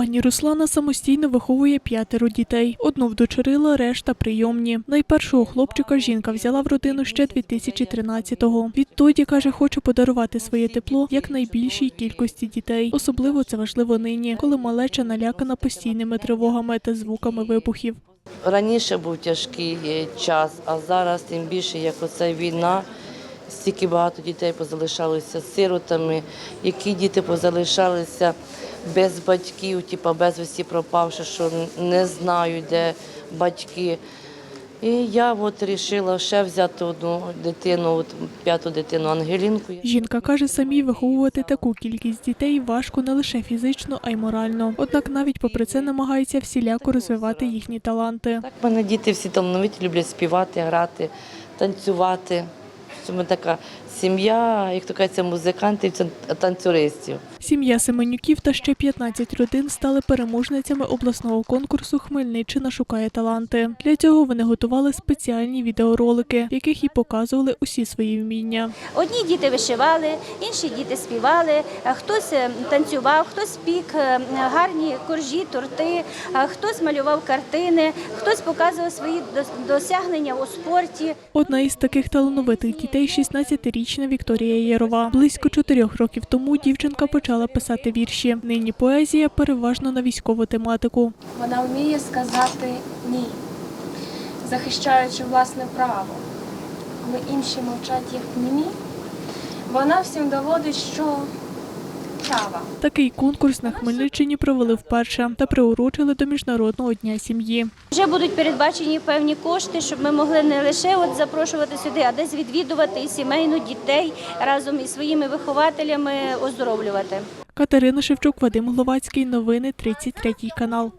Пані Руслана самостійно виховує п'ятеро дітей. Одну вдочерила, решта прийомні. Найпершого хлопчика жінка взяла в родину ще 2013-го. Відтоді каже, хоче подарувати своє тепло як найбільшій кількості дітей. Особливо це важливо нині, коли малеча налякана постійними тривогами та звуками вибухів. Раніше був тяжкий час, а зараз тим більше, як оця війна, стільки багато дітей позалишалися сиротами, які діти позалишалися без батьків, типу безвісті пропавши, що не знають, де батьки. І я от вирішила ще взяти одну дитину, от п'яту дитину Ангелінку. Жінка каже, самій виховувати таку кількість дітей важко не лише фізично, а й морально. Однак навіть попри це намагається всіляко розвивати їхні таланти. Так, мене діти всі талановиті, люблять співати, грати, танцювати. Що Ми така сім'я, як то кажеться, музикантів, танцюристів. Сім'я Семенюків та ще 15 родин стали переможницями обласного конкурсу Хмельниччина шукає таланти. Для цього вони готували спеціальні відеоролики, в яких і показували усі свої вміння. Одні діти вишивали, інші діти співали, хтось е, танцював, хтось пік е, гарні коржі, торти, хтось малював картини, хтось показував свої досягнення у спорті. Одна із таких талановитих дітей 16-річна Вікторія Єрова. Близько чотирьох років тому дівчинка почала писати вірші. Нині поезія переважно на військову тематику. Вона вміє сказати ні, захищаючи власне право. Коли інші мовчать як німі, вона всім доводить, що права. Такий конкурс на Хмельниччині провели вперше та приурочили до міжнародного дня сім'ї. Вже будуть передбачені певні кошти, щоб ми могли не лише от запрошувати сюди, а десь відвідувати і сімейну дітей разом із своїми вихователями оздоровлювати. Катерина Шевчук, Вадим Гловацький. Новини 33 канал.